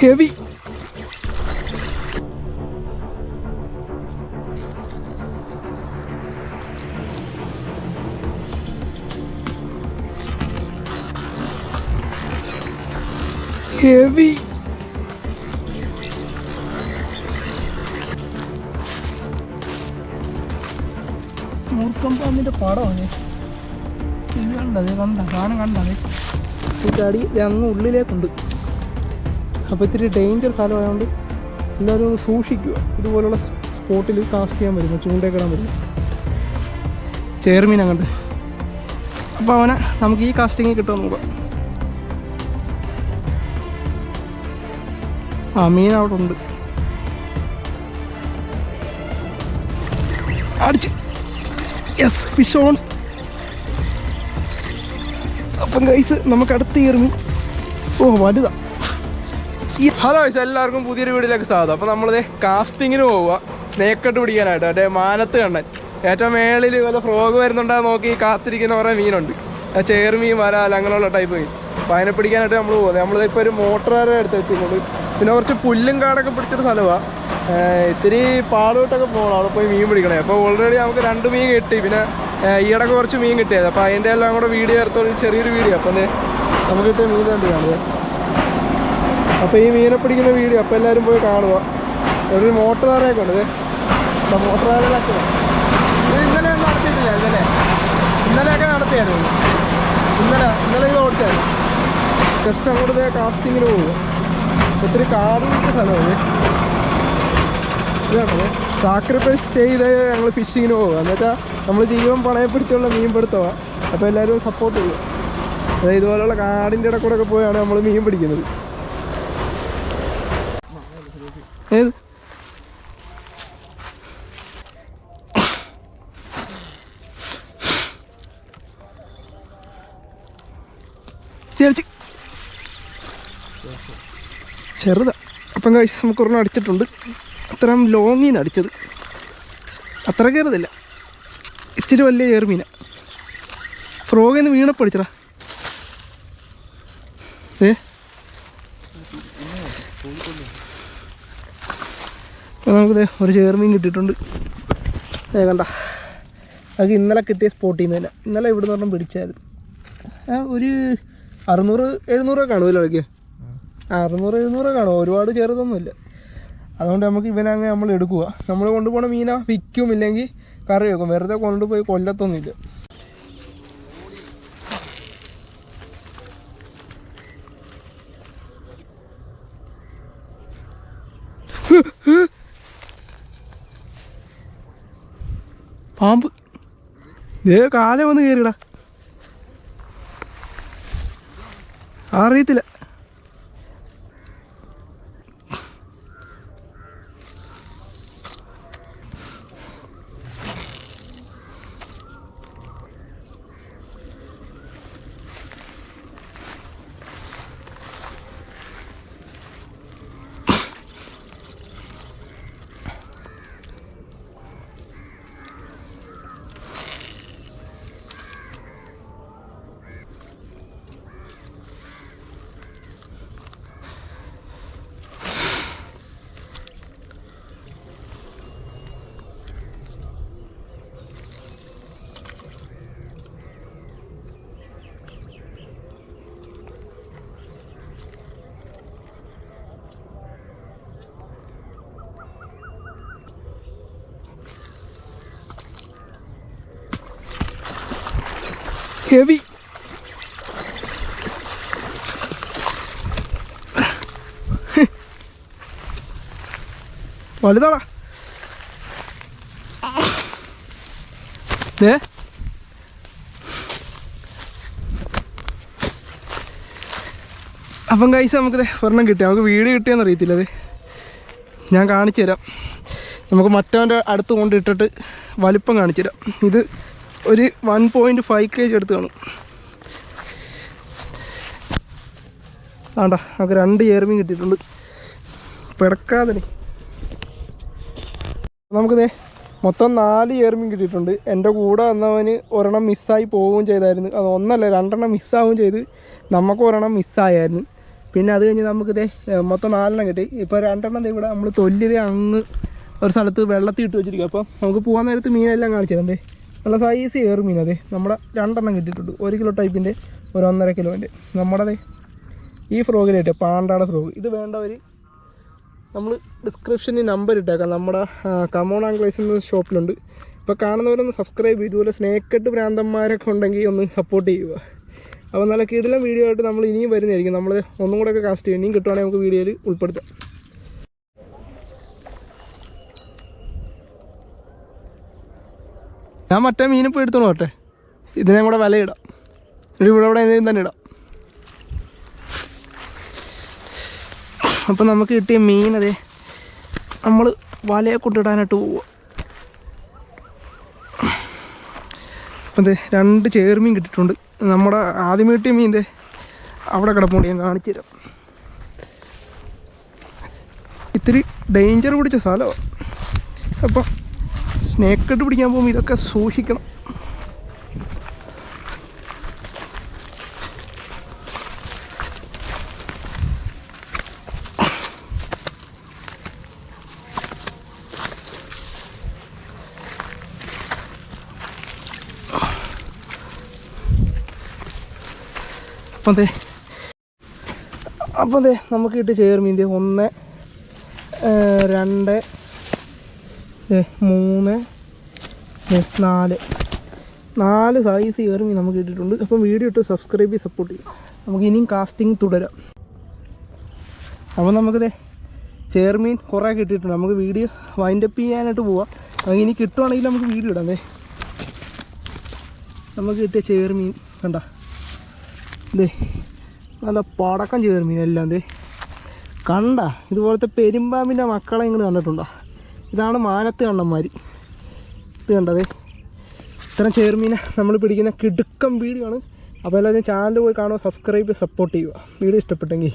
Heavy heavy മൂർക്കം പാമ്പിന്റെ പടമാണ് ഇത് കണ്ടത് കണ്ട? സാധനം കണ്ടത് ചാടി അങ്ങ് ഉള്ളിലേക്കുണ്ട്. അപ്പോൾ ഇത്തിരി ഡേഞ്ചർ സ്ഥലമായതുകൊണ്ട് എല്ലാവരും സൂക്ഷിക്കുക. ഇതുപോലുള്ള സ്പോട്ടിൽ കാസ്റ്റ് ചെയ്യാൻ വരുന്നു ചൂണ്ടയൊക്കെ വരുന്നു ചേർമീൻ അങ്ങോട്ട് അപ്പോൾ അവനെ നമുക്ക് ഈ കാസ്റ്റിങ് കിട്ടുമെന്ന് നോക്കാം. ആ മീൻ അവിടെ ഉണ്ട്. അടിച്ച്. യെസ് ഫിഷ് ഓൺ അപ്പം ഗൈസ് നമുക്ക് അടുത്ത് ഇയർമീൻ ഓ വലുതാ. ഹലോ ഗൈസ് എല്ലാവർക്കും പുതിയൊരു വീഡിയോയിലേക്ക് സ്വാഗതം. അപ്പോൾ നമ്മളിത് കാസ്റ്റിങ്ങിന് പോവുക. സ്നേക്ക് കട്ട് പിടിക്കാനായിട്ട്. അതേ മാനത്ത് കണ്ണൻ. ഏറ്റവും മേളിൽ വല്ല ഫ്രോഗ് വരുന്നുണ്ടോ നോക്കി കാത്തിരിക്കുന്ന കുറേ മീനുണ്ട്. ചേർ മീൻ വരാൽ അങ്ങനെയുള്ള ടൈപ്പ് മീൻ. അപ്പോൾ അതിനെ പിടിക്കാനായിട്ട് നമ്മൾ പോകുന്നത് നമ്മളിത് ഇപ്പോൾ ഒരു മോട്ടറാരെ അടുത്ത് എത്തിക്കൊണ്ട് പിന്നെ കുറച്ച് പുല്ലും കാടൊക്കെ പിടിച്ചൊരു സ്ഥലമാണ് ഇത്തിരി പാടോട്ടൊക്കെ പോകണം അവിടെ പോയി മീൻ പിടിക്കണേ. അപ്പോൾ ഓൾറെഡി നമുക്ക് രണ്ട് മീൻ കിട്ടി. പിന്നെ ഈയിടക്ക് കുറച്ച് മീൻ കിട്ടിയത്. അപ്പോൾ അതിന്റെ എല്ലാം കൂടെ വീഡിയോ എടുത്തൊരു ചെറിയൊരു വീഡിയോ. അപ്പോൾ ദേ നമുക്ക് കിട്ടിയ മീൻ കണ്ടു കാണുക അപ്പോൾ ഈ മീനെ പിടിക്കുന്ന വീഡിയോ അപ്പോൾ എല്ലാവരും പോയി കാണുക. ഒരു മോട്ടറാറൊക്കെ ഉണ്ട്? മോട്ടോർ ഇത് ഇന്നലെ നടത്തിയിട്ടില്ല ഇന്നലെ ഇന്നലെയൊക്കെ നടത്തിയായിരുന്നു. ഇന്നലെ ഇന്നലെ ഇത് ഓടിച്ചായിരുന്നു. ജസ്റ്റ് അങ്ങോട്ട് കാസ്റ്റിങ്ങിന് പോവുക. ഒത്തിരി കാട് പിടിച്ച സ്ഥലമാണ് ഇതാണ്? സാക്രിഫൈസ് ചെയ്ത് ഞങ്ങൾ ഫിഷിങ്ങിന് പോകുക എന്നുവെച്ചാൽ നമ്മൾ ജീവൻ പണയപ്പെടുത്തിയുള്ള മീൻ പിടുത്തമാണ് അപ്പോൾ എല്ലാവരും സപ്പോർട്ട് ചെയ്യുക. അതായത് ഇതുപോലുള്ള കാടിന്റെ ഇടക്കൂടെ ഒക്കെ പോയാണ് നമ്മൾ മീൻ പിടിക്കുന്നത്. തീർച്ച ചെറുതാ. അപ്പം കൈസ് നമുക്ക് ഒരെണ്ണം അടിച്ചിട്ടുണ്ട്. അത്രയും ലോങ്ങിൽ നിന്ന് അടിച്ചത് അത്ര കയറുന്നില്ല ഇച്ചിരി വലിയ ചേർമീന ഫ്രോഗിൽ നിന്ന് വീണപ്പടിച്ചടാ ഏ അപ്പോൾ നമുക്ക് ഒരു ചേർമീൻ കിട്ടിയിട്ടുണ്ട്. കണ്ട. അത് ഇന്നലെ കിട്ടിയ സ്പോട്ടിൽ നിന്ന് തന്നെ. ഇന്നലെ ഇവിടെ നിന്ന് പിടിച്ചായിരുന്നു. ഒരു അറുന്നൂറ് എഴുന്നൂറ് കാണുമല്ലോ ഇടയ്ക്ക്. അറുന്നൂറ് എഴുന്നൂറ് കാണും. ഒരുപാട് ചെറുതൊന്നുമില്ല അതുകൊണ്ട് നമുക്ക് ഇവനെ അങ്ങ് നമ്മൾ എടുക്കുക. നമ്മൾ കൊണ്ടുപോകണ മീന വിൽക്കും ഇല്ലെങ്കിൽ കറി വെക്കും. വെറുതെ കൊണ്ടുപോയി കൊല്ലത്തൊന്നുമില്ല. പാമ്പ്. ദേ കാലം വന്ന് കയറിടാ അറിയത്തില്ല. ഹെവി വലുതാടാ. ഏ അപ്പം കൈസ് നമുക്ക് ഒരെണ്ണം കിട്ടി. നമുക്ക് വീട് കിട്ടിയെന്ന് അറിയത്തില്ല അത്. ഞാൻ കാണിച്ചു തരാം നമുക്ക് മറ്റവന്റെ അടുത്ത് കൊണ്ടിട്ടിട്ട് വലിപ്പം കാണിച്ചു തരാം ഇത് ഒരു one point five K G എടുത്ത് കാണും. ആണ്ടാ നമുക്ക് രണ്ട് ചേർമീൻ കിട്ടിയിട്ടുണ്ട്. പിടക്കാതെ നമുക്കിതേ മൊത്തം നാല് ചേർമീൻ കിട്ടിയിട്ടുണ്ട്. എന്റെ കൂടെ വന്നവന് ഒരെണ്ണം മിസ്സായി പോവുകയും ചെയ്തായിരുന്നു. അത് ഒന്നല്ല രണ്ടെണ്ണം മിസ്സാവുകയും ചെയ്ത് നമുക്ക് ഒരെണ്ണം മിസ്സായായിരുന്നു പിന്നെ അത് കഴിഞ്ഞ് നമുക്കിതേ മൊത്തം നാലെണ്ണം കിട്ടി. ഇപ്പോൾ രണ്ടെണ്ണം ഇവിടെ നമ്മൾ തൊല്ലിതേ അങ്ങ് ഒരു സ്ഥലത്ത് വെള്ളത്തിൽ ഇട്ട് വെച്ചിരിക്കും അപ്പം നമുക്ക് പോകാൻ നേരത്ത് മീനെല്ലാം കാണിച്ചു തരാം നല്ല സൈസ് ഏറ് മീൻ അതെ. നമ്മുടെ രണ്ടെണ്ണം കിട്ടിയിട്ടുണ്ട്. ഒരു കിലോ ടൈപ്പിന്റെ ഒരു ഒന്നര കിലോന്റെ നമ്മുടെ ഈ ഫ്രോഗിലായിട്ട് പാണ്ടാട ഫ്രോഗ് ഇത് വേണ്ടവർ നമ്മൾ ഡിസ്ക്രിപ്ഷനിൽ നമ്പർ ഇട്ടേക്കാം. നമ്മുടെ കമോൺ ആംഗ്ലേസ് എന്ന ഷോപ്പിലുണ്ട് ഇപ്പോൾ കാണുന്നവരൊന്ന് സബ്സ്ക്രൈബ് ചെയ്തു ഇതുപോലെ സ്നേക്കട്ട് ഭ്രാന്തന്മാരൊക്കെ ഉണ്ടെങ്കിൽ ഒന്ന് സപ്പോർട്ട് ചെയ്യുക. അപ്പോൾ നല്ല കിടിലം വീഡിയോ ആയിട്ട് നമ്മൾ ഇനിയും വരുന്നതായിരിക്കും. നമ്മൾ ഒന്നും കൂടെയൊക്കെ കാസ്റ്റ് ചെയ്യും ഇനിയും കിട്ടുവാണെങ്കിൽ നമുക്ക് വീഡിയോയിൽ ഉൾപ്പെടുത്താം. ഞാൻ മറ്റേ മീനെ പോയി എടുത്തോളൂ പോട്ടെ ഇതിനെ കൂടെ വിലയിടാം. ഒരു ഇവിടെ ഇവിടെ എന്തെങ്കിലും തന്നെ ഇടാം. അപ്പം നമുക്ക് കിട്ടിയ മീൻ അതെ നമ്മൾ വലയെ കൊണ്ടിടാനായിട്ട് പോവുക അതെ രണ്ട് ചേർമീൻ കിട്ടിയിട്ടുണ്ട്. നമ്മുടെ ആദ്യം കിട്ടിയ മീൻ ദേ അവിടെ കിടപ്പുണ്ട്. ഞാൻ കാണിച്ചു തരാം. ഇത്തിരി ഡേഞ്ചർ പിടിച്ച സ്ഥലമാണ് അപ്പം സ്നേക്ക് ഇട്ട് പിടിക്കാൻ പോകുമ്പോൾ ഇതൊക്കെ സൂക്ഷിക്കണം. അപ്പം അതെ അപ്പം അതെ നമുക്ക് കിട്ടിയ ചേർമീന്റെ ഒന്ന് രണ്ട് മൂന്ന് നാല്. നാല് സൈസ് ചേർമീൻ നമുക്ക് കിട്ടിയിട്ടുണ്ട് അപ്പം വീഡിയോ ഇട്ട് സബ്സ്ക്രൈബ് ചെയ്ത് സപ്പോർട്ട് ചെയ്യും നമുക്ക് ഇനിയും കാസ്റ്റിംഗ് തുടരാം. അപ്പോൾ നമുക്കിതേ ചേർമീൻ കുറേ കിട്ടിയിട്ടുണ്ട്. നമുക്ക് വീഡിയോ വൈൻഡപ്പ് ചെയ്യാനായിട്ട് പോവാം. നമുക്ക് ഇനി കിട്ടുവാണെങ്കിൽ നമുക്ക് വീഡിയോ ഇടാം അതെ നമുക്ക് കിട്ടിയ ചേർമീൻ കണ്ട? ദേ നല്ല പടക്കം ചേർമീൻ എല്ലാം ദേ. കണ്ട? ഇതുപോലത്തെ പെരുമ്പാമ്പിന്റെ മക്കളെ ഇങ്ങനെ കണ്ടിട്ടുണ്ടോ? ഇതാണ് മാനത്ത് കണ്ണന്മാരി ഇത് കണ്ടതേ? ഇത്തരം ചേർമീനെ നമ്മൾ പിടിക്കുന്ന കിടുക്കം വീഡിയോ ആണ്. അപ്പോൾ എല്ലാവരും ചാനൽ പോയി കാണുക സബ്സ്ക്രൈബ് സപ്പോർട്ട് ചെയ്യുക. വീഡിയോ ഇഷ്ടപ്പെട്ടെങ്കിൽ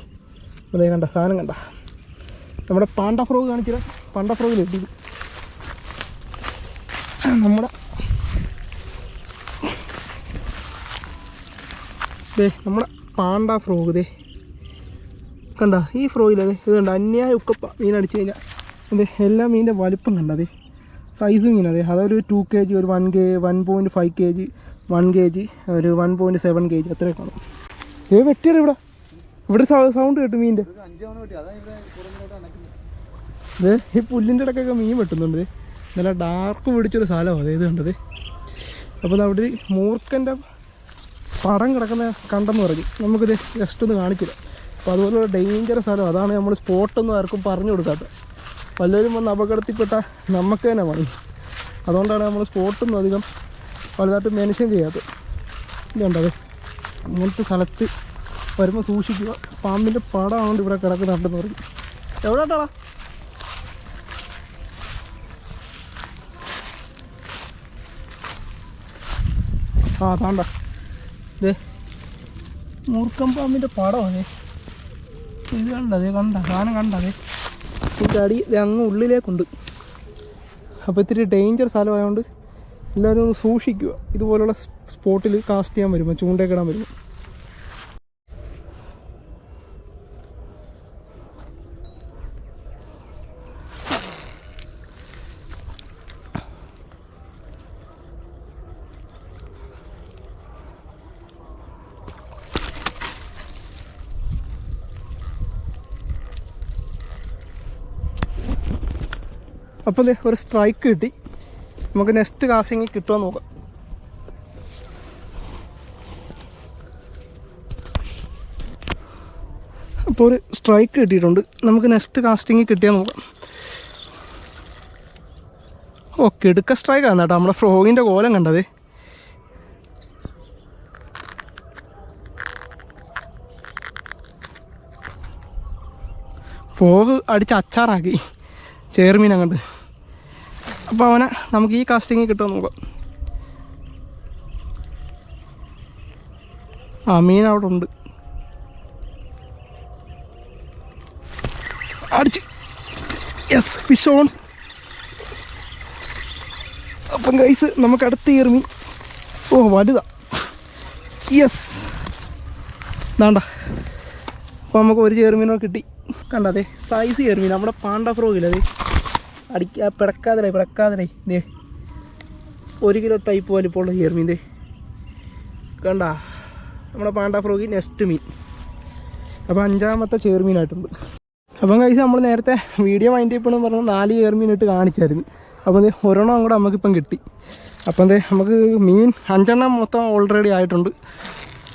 അതേ കണ്ട സാധനം കണ്ട. നമ്മുടെ പാണ്ട ഫ്രോഗ് കാണിച്ചില്ല? പാണ്ട ഫ്രോഗിൽ കിട്ടി നമ്മുടെ ദേ നമ്മുടെ പാണ്ട ഫ്രോഗ് ദേ. കണ്ട ഈ ഫ്രോഗിലേ ഇത് കണ്ട അന്യായ ഉക്കപ്പ മീനടിച്ചു കഴിഞ്ഞാൽ അതെ എല്ലാ മീനിന്റെ വലിപ്പം കണ്ടത് സൈസ് മീൻ അതെ അതൊരു ടു കെ ജി ഒരു one K one point five K G one K G ഒരു one point seven K G അത്രയൊക്കെ കാണും ഏ വെട്ടിയാണ് ഇവിടെ ഇവിടെ സൗണ്ട് കേട്ടു മീനിന്റെ. ഇത് ഈ പുല്ലിന്റെ ഇടയ്ക്കൊക്കെ മീൻ വെട്ടുന്നുണ്ട് നല്ല ഡാർക്ക് പിടിച്ചൊരു സ്ഥലമാണ് അതെ ഇത് കണ്ടത് അപ്പോൾ അവിടെ മൂർക്കന്റെ പടം കിടക്കുന്ന കണ്ടെന്ന് പറഞ്ഞു. നമുക്കിത് ജസ്റ്റ് ഒന്ന് കാണിച്ചില്ല അപ്പോൾ അതുപോലെ ഡേഞ്ചറസ് സ്ഥലം അതാണ് നമ്മൾ സ്പോട്ടൊന്നും ആർക്കും പറഞ്ഞു കൊടുക്കാത്തത്. പലരും വന്ന് അപകടത്തിൽപ്പെട്ട നമുക്ക് തന്നെ മതി അതുകൊണ്ടാണ് നമ്മൾ സ്പോട്ടൊന്നും അധികം വലുതായിട്ട് മെൻഷൻ ചെയ്യാത്തത്. ഇതുണ്ടത് ഇങ്ങനത്തെ സ്ഥലത്ത് വരുമ്പോൾ സൂക്ഷിക്കുക. പാമ്പിന്റെ പടമാണ് ഇവിടെ കിടക്കുന്നുണ്ടെന്ന് പറഞ്ഞു എവിടെട്ടാ ഇട്ടാടാ ആ താണ്ട ദേ മൂർക്കം പാമ്പിന്റെ പടമാണ് ഇത് കണ്ടതേ കണ്ട? സാധനം കണ്ടതേ ഇതിന്റെ ചാടി അങ്ങ് ഉള്ളിലേക്കുണ്ട്. അപ്പോൾ ഇത്തിരി ഡേഞ്ചർ സ്ഥലമായതുകൊണ്ട് എല്ലാവരും ഒന്ന് സൂക്ഷിക്കുക. ഇതുപോലുള്ള സ്പോട്ടിൽ കാസ്റ്റ് ചെയ്യാൻ വരുമ്പോൾ ചൂണ്ടയൊക്കെ ഇടാൻ വരുമ്പോൾ അപ്പോൾ ഒരു സ്ട്രൈക്ക് കിട്ടി. നമുക്ക് നെക്സ്റ്റ് കാസിങ്ങിൽ കിട്ടുമോ നോക്കാം. അപ്പോൾ ഒരു സ്ട്രൈക്ക് കിട്ടിയിട്ടുണ്ട്. നമുക്ക് നെക്സ്റ്റ് കാസ്റ്റിംഗ് കിട്ടിയാൽ നോക്കാം. ഓ എടുക്ക സ്ട്രൈക്കാണ് കേട്ടോ. നമ്മുടെ ഫ്രോഗിന്റെ കോലം കണ്ടത്. ഫ്രോഗ് അടിച്ച് അച്ചാറാക്കി. ചേർമീൻ അങ്ങോട്ട്. അപ്പോൾ അവനെ നമുക്ക് ഈ കാസ്റ്റിംഗ് കിട്ടുമോ നോക്കാം. ആ മീൻ അവിടെ ഉണ്ട്. അടിച്ച്. യെസ് ഫിഷ് ഓൺ അപ്പം ഗൈസ് നമുക്ക് അടുത്ത് ഈർമി ഓ വലുതാ. യെസ് വേണ്ട അപ്പോൾ നമുക്ക് ഒരു ചേർമീനോ കിട്ടി. കണ്ടതെ സൈസ് ചേർമീൻ നമ്മുടെ പാണ്ട ഫ്രോഗില്ല അടിക്കാ പിടക്കാതെ പിടക്കാതെ ഇതേ ഒരു കിലോ തൈപ്പ് വലിപ്പമുള്ള ദേ. കണ്ട നമ്മുടെ പാണ്ട ഫ്രോഗി നെക്സ്റ്റ് മീൻ. അപ്പോൾ അഞ്ചാമത്തെ ചേർമീനായിട്ടുണ്ട് അപ്പം കഴിച്ച് നമ്മൾ നേരത്തെ വീഡിയോ മൈൻഡ് ചെയ്യപ്പെടും പറഞ്ഞ് നാല് ചേർമീൻ ഇട്ട് കാണിച്ചായിരുന്നു. അപ്പോൾ അത് ഒരെണ്ണം കൂടെ നമുക്കിപ്പം കിട്ടി. അപ്പം അതെ നമുക്ക് മീൻ അഞ്ചെണ്ണം മൊത്തം ഓൾറെഡി ആയിട്ടുണ്ട്.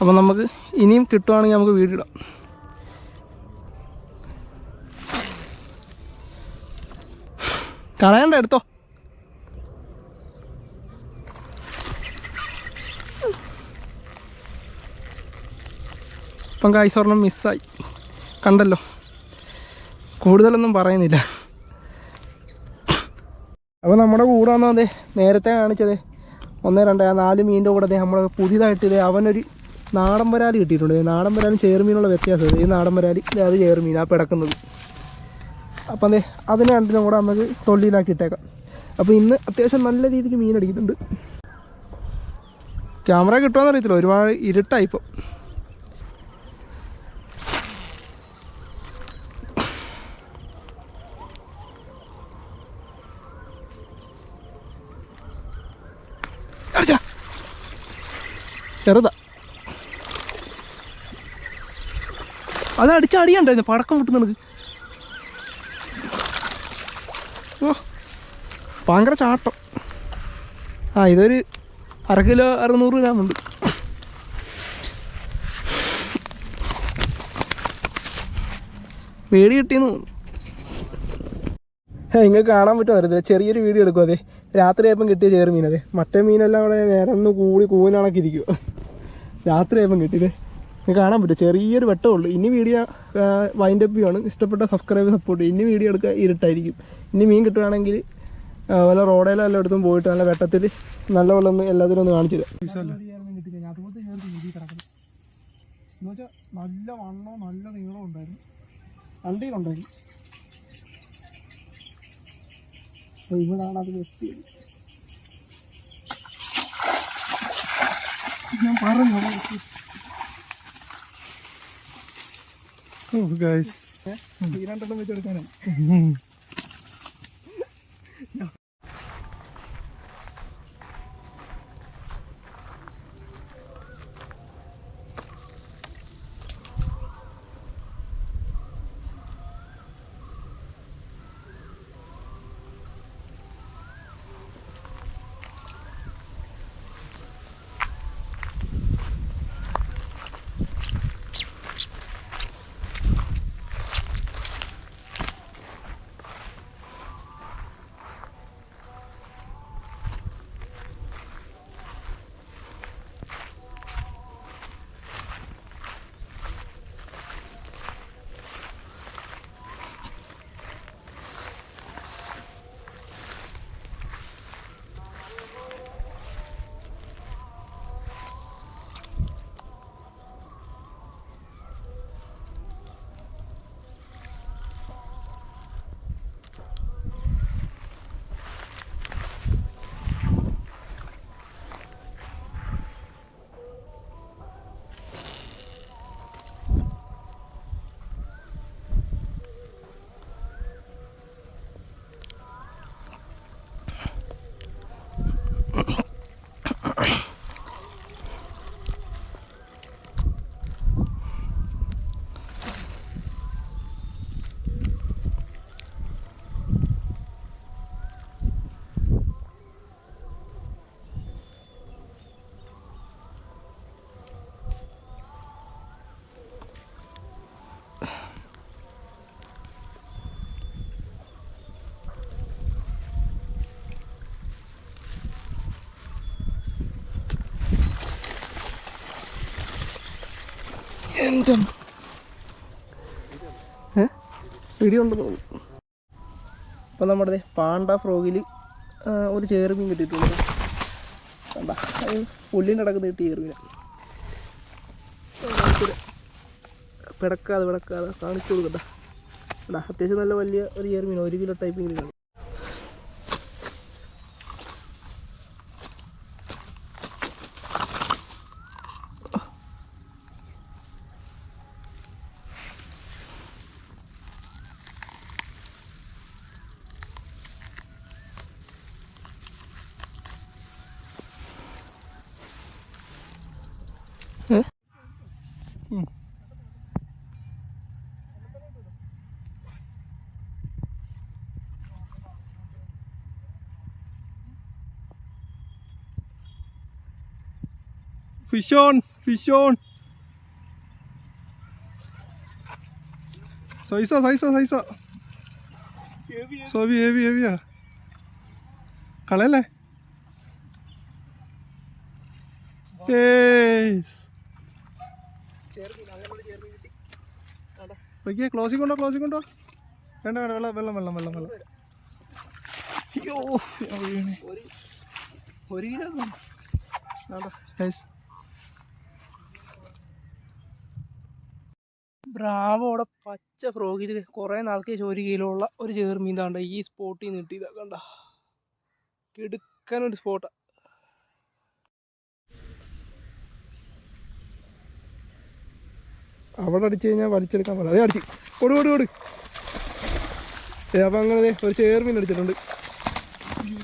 അപ്പം നമുക്ക് ഇനിയും കിട്ടുവാണെങ്കിൽ നമുക്ക് വീടിടാം കളയണ്ട എടുത്തോ. ഇപ്പം കായ് സ്വർണം മിസ്സായി കണ്ടല്ലോ. കൂടുതലൊന്നും പറയുന്നില്ല. അപ്പോൾ നമ്മുടെ കൂടെ വന്നതേ നേരത്തെ കാണിച്ചത്. ഒന്ന് രണ്ട് ആ നാല് മീനിന്റെ കൂടെ ദേ നമ്മൾ പുതിയതായിട്ട് ഇതേ അവനൊരു നാടൻ വരാലി കിട്ടിയിട്ടുണ്ട്. നാടൻ വരാലും ചേർമീനുള്ള വ്യത്യാസം. ഈ നാടൻ വരാലി ദേ അത് ചേർമീൻ ആ പിടക്കുന്നത്. അപ്പം അതെ അതിനെ രണ്ടിനും കൂടെ നമുക്ക് തൊള്ളിയിലാക്കി ഇട്ടേക്കാം അപ്പോൾ ഇന്ന് അത്യാവശ്യം നല്ല രീതിക്ക് മീൻ അടിക്കുന്നുണ്ട്. ക്യാമറ കിട്ടുമെന്ന് അറിയത്തില്ല. ഒരുപാട് ഇരുട്ടായിപ്പോൾ ചെറുതാ. അത് അടിച്ചടിയണ്ടായിരുന്നു പടക്കം വിട്ടു നിനക്ക് ഭയങ്കര ചാട്ടം. ആ ഇതൊരു അര കിലോ അറുന്നൂറ് ഗ്രാം ഉണ്ട്. വീട് കിട്ടിയെന്ന് തോന്നുന്നു. ഇങ്ങനെ കാണാൻ പറ്റുമായിരുന്നു ചെറിയൊരു വീഡിയോ എടുക്കും അതെ രാത്രിയായപ്പം കിട്ടിയ ചേറ് മീൻ അതെ മറ്റേ മീനെല്ലാം കൂടെ നിരന്ന് കൂടി കൂവിനാണൊക്കെ ഇരിക്കുക രാത്രിയായപ്പം കിട്ടിയത് നിങ്ങൾക്ക് കാണാൻ പറ്റും ചെറിയൊരു വെട്ടമുള്ളൂ ഇനി വീഡിയോ വൈൻഡപ്പ് ചെയ്യുവാണ്. ഇഷ്ടപ്പെട്ട സബ്സ്ക്രൈബ് സപ്പോർട്ട് ഇനി വീഡിയോ എടുക്കുക ഇരുട്ടായിരിക്കും. ഇനി മീൻ കിട്ടുകയാണെങ്കിൽ വല്ല റോഡേലും എല്ലാം എടുത്തും പോയിട്ട് നല്ല വെട്ടത്തിൽ നല്ല പോലെ ഒന്ന് എല്ലാത്തിനും ഒന്ന് കാണിച്ചു നല്ല വണ്ണോ നല്ല ഉണ്ടായിരുന്നു. ഇവിടാണ് അത് എത്തിയത് ഞാൻ പറഞ്ഞു. Oh, guys. ഈ രണ്ടെണ്ണം വെച്ച് എന്റെ പിടിയുണ്ടെന്ന് തോന്നുന്നു. അപ്പോൾ നമ്മുടെ പാണ്ട ഫ്രോഗിൽ ഒരു ചേർമീൻ കിട്ടിയിട്ടുണ്ട്. കണ്ട പുല്ലിന്റെ അടക്കം കിട്ടിയ ചേർമീന പിടക്കാതെ പിടക്കാതെ കാണിച്ചു കൊടുക്കണ്ട അത്യാവശ്യം നല്ല വലിയ ഒരു ചേർമീൻ ഒരു kilo ടൈപ്പിങ്ങനെയാണ് fish on fish on size size size Sobi heavy ഹെവിയാ കളയല്ലേ ക്ലോസിംഗ് കൊണ്ടോ ക്ലോസിംഗ് കൊണ്ടോ വേണ്ട വേണ്ട വെള്ളം വെള്ളം വെള്ളം വെള്ളം വെള്ളം അയ്യോ. ഒരു കിലോ Nice. ബ്രാവോ അവിടെ പച്ച ഫ്രോഗിൽ കുറേ നാൾക്ക് ഒരു കിലോ ഉള്ള ഒരു ചേർമീൻ താണ്ട ഈ സ്പോട്ടിൽ നിന്ന് കിട്ടിയതാ കണ്ട കിടുക്കൻ ഒരു സ്പോട്ടാ അവിടെ അടിച്ചു കഴിഞ്ഞാൽ വലിച്ചെടുക്കാൻ പറ്റില്ല അതേ അടിച്ച്. കൊടു കൊടു കൊടു ഏ അപ്പം അങ്ങനെ ഒരു ചേർമീൻ അടിച്ചിട്ടുണ്ട്.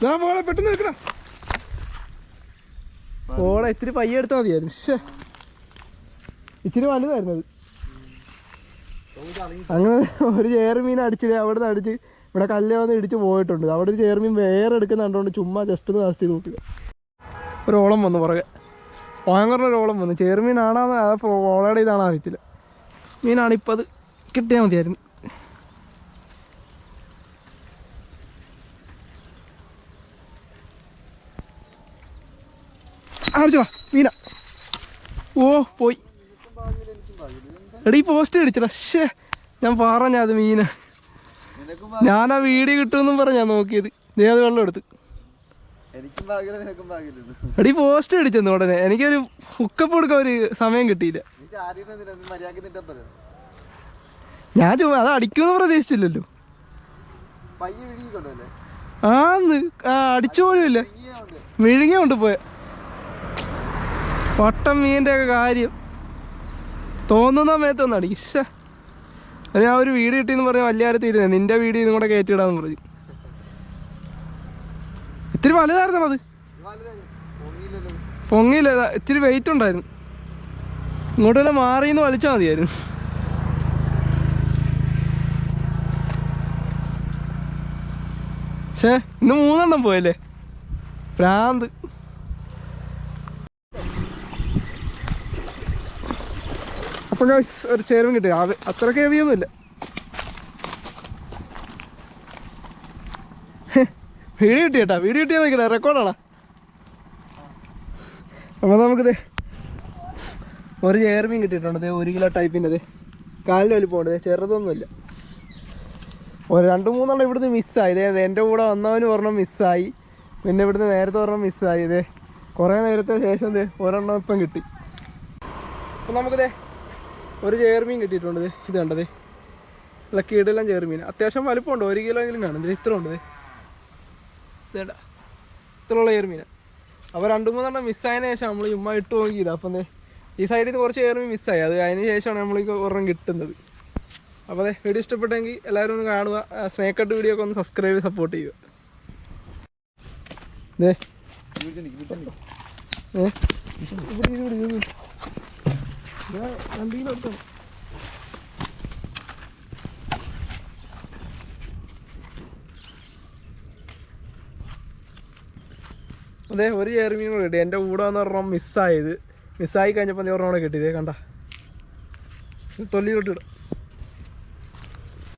ഞാൻ പോളെ പെട്ടെന്ന് എടുക്കണ പോളെ ഇത്തിരി പയ്യെടുത്താൽ മതിയായിരുന്നു. ഇച്ചിരി വലുതായിരുന്നു അത്. അങ്ങനെ ഒരു ചേർമീൻ അടിച്ചില്ലേ അവിടെ നിന്ന് അടിച്ച് ഇവിടെ കല്ലേ വന്ന് ഇടിച്ച് പോയിട്ടുണ്ട്. അവിടെ ഒരു ചേർമീൻ വേറെ എടുക്കുന്ന കണ്ടുകൊണ്ട് ചുമ്മാ ജസ്റ്റ് ഒന്ന് കാസ്റ്റ് നോക്കുക ഒരു ഓളം വന്നു പുറകെ. ഭയങ്കര ഒരു ഓളം വന്നു. ചേർമീൻ ആണാന്ന് ആ ഓളയുടെ ഇതാണോ അറിയത്തില്ല. മീനാണ് ഇപ്പം അത് കിട്ടിയാൽ മതിയായിരുന്നു വാ മീന. ഓ പോയി. എടീ പോസ്റ്റ് അടിച്ചടാ. ഷേ ഞാൻ പറഞ്ഞ അത് മീന്. ഞാൻ ആ വീഡിയോ കിട്ടുമെന്നും പറഞ്ഞാ നോക്കിയത്. നീ അത് വെള്ളം എടുത്ത്. എടീ പോസ്റ്റ് അടിച്ചെന്ന് ഉടനെ. എനിക്കൊരു ഹുക്കപ്പ് കൊടുക്കാൻ ഒരു സമയം കിട്ടിയില്ല. ഞാൻ ചുമ അത് അടിക്കുമെന്ന് പ്രതീക്ഷിച്ചില്ലല്ലോ. ആന്ന് ആ അടിച്ചു പോലും ഇല്ല. മിഴുങ്ങിയ കൊണ്ടുപോയ കൊണ്ട് പോയ വട്ടം മീന്റെ ഒക്കെ കാര്യം. തോന്നുന്ന സമയത്ത് ഒന്നാണ് ഈശ അല്ലെ ആ ഒരു വീട് കിട്ടിയെന്ന് പറഞ്ഞാൽ വലിയ കാര്യത്തിരുന്നേ നിന്റെ വീട് ഇതും കൂടെ കയറ്റിയിടാന്ന് പറഞ്ഞു. ഇത്തിരി വലുതായിരുന്നു അത്. പൊങ്ങിയില്ല. ഇത്തിരി വെയിറ്റ് ഉണ്ടായിരുന്നു. ഇങ്ങോട്ട് വല്ല മാറിന്ന് വലിച്ചാൽ മതിയായിരുന്നു. പക്ഷേ ഇന്ന് മൂന്നെണ്ണം പോയല്ലേ? ഭ്രാന്ത്. അപ്പം guys, ഒരു ചേരുവൻ കിട്ടി. അത് അത്രയ്ക്ക് ഹെവിയൊന്നുമില്ല വീഡിയോ കിട്ടി കേട്ടാ വീഡിയോ കിട്ടിയാൽ നോക്കട്ടെ റെക്കോർഡാണോ അപ്പോൾ നമുക്കിത് ഒരു ചേർമീൻ കിട്ടിയിട്ടുണ്ട്. ഒരു കിലോ ടൈപ്പിന്റെ കാലിന്റെ വലിപ്പമുണ്ട് ചെറുതൊന്നുമില്ല. ഒരു രണ്ട് മൂന്നെണ്ണം ഇവിടുന്ന് മിസ്സായി ഇതേ എന്റെ കൂടെ വന്നവന് ഒരെണ്ണം മിസ്സായി പിന്നെ ഇവിടുന്ന് നേരത്തെ ഒരെണ്ണം മിസ്സായി ഇതേ കുറേ നേരത്തെ ശേഷം ഒരെണ്ണം ഇപ്പം കിട്ടി. അപ്പം നമുക്കിതേ ഒരു ചേർമീൻ കിട്ടിയിട്ടുണ്ട് ഇത് കണ്ടത് അല്ല കീടെല്ലാം ചേർമീൻ അത്യാവശ്യം വലുപ്പമുണ്ട്. ഒരു കിലോ എങ്കിലും കാണും. ദേ ഇത്ര ഉണ്ട് ദേ. ഇതേണ്ട ഇത്രയുള്ള ചേർമീൻ അപ്പോൾ രണ്ട് മൂന്നെണ്ണം മിസ്സായതിനു ശേഷം നമ്മൾ ചുമ്മാ ഇട്ട് നോക്കിയത്. അപ്പം ഈ സൈഡിൽ നിന്ന് കുറച്ച് ചേർമീൻ മിസ്സായി അത് അതിന് ശേഷമാണ് നമ്മൾ ഒരെണ്ണം കിട്ടുന്നത്. അപ്പോൾ അതെ വീഡിയോ ഇഷ്ടപ്പെട്ടെങ്കിൽ എല്ലാവരും ഒന്ന് കാണുക. സ്നേക്ക് കട്ട് വീഡിയോ ഒക്കെ ഒന്ന് സബ്സ്ക്രൈബ് സപ്പോർട്ട് ചെയ്യുക. ദേ. ഏ? ഇവിടെ ഇവിടെ എടുത്തോ. അതെ ഒരു ചേർമീൻ കൂടെ കിട്ടി എന്റെ കൂടെ വന്ന് പറഞ്ഞാൽ മിസ്സായത് മിസ്സായി കഴിഞ്ഞപ്പോൾ ഒരെണ്ണം കൂടെ കിട്ടിയതേ കണ്ട. തൊല്ലിയിലോട്ട് ഇടാം